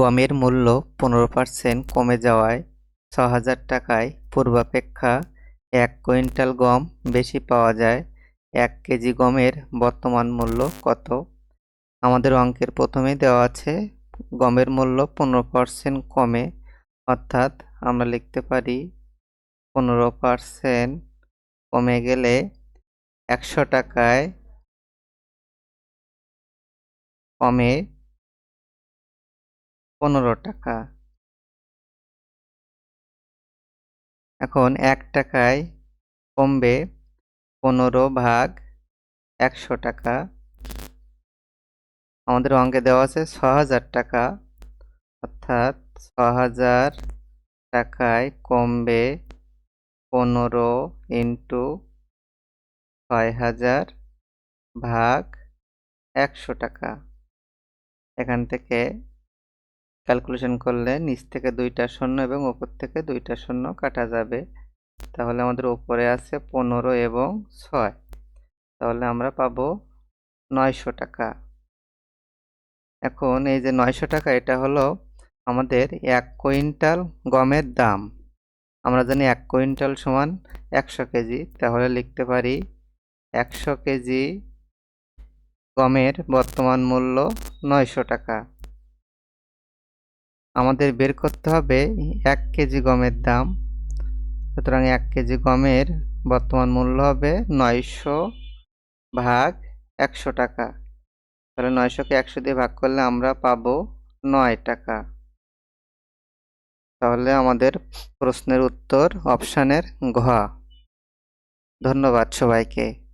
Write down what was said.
গমের মূল্য পনেরো পার্সেন্ট কমে যাওয়ায় ছ হাজার টাকায় পূর্বাপেক্ষা এক কুইন্টাল গম বেশি পাওয়া যায়। এক কেজি গমের বর্তমান মূল্য কত? আমাদের অঙ্কের প্রথমেই দেওয়া আছে, গমের মূল্য পনেরো পার্সেন্ট কমে, অর্থাৎ আমরা লিখতে পারি পনেরো পার্সেন্ট কমে গেলে একশো টাকায় কমে পনেরো টাকা। এখন এক টাকায় কমবে পনেরো ভাগ একশো টাকা। আমাদের অঙ্কে দেওয়া আছে ছ হাজার টাকা, অর্থাৎ ছ হাজার টাকায় কমবে পনেরো ইন্টু ছয় হাজার ভাগ একশো টাকা। এখান থেকে ক্যালকুলেশন করলে নিচ থেকে দুইটা শূন্য এবং ওপর থেকে দুইটা শূন্য কাটা যাবে। তাহলে আমাদের ওপরে আছে পনেরো এবং ছয়। তাহলে আমরা পাবো নয়শো টাকা। এখন এই যে নয়শো টাকা, এটা হলো আমাদের এক কুইন্টাল গমের দাম। আমরা জানি এক কুইন্টাল সমান একশো কেজি। তাহলে লিখতে পারি একশো কেজি গমের বর্তমান মূল্য নয়শো টাকা। আমাদের বের করতে হবে এক কেজি গমের দাম। সুতরাং এক কেজি গমের বর্তমান মূল্য হবে নয়শো ভাগ একশো টাকা। তাহলে নয়শোকে একশো দিয়ে ভাগ করলে আমরা পাবো নয় টাকা। তাহলে আমাদের প্রশ্নের উত্তর অপশানের ঘ। ধন্যবাদ সবাইকে।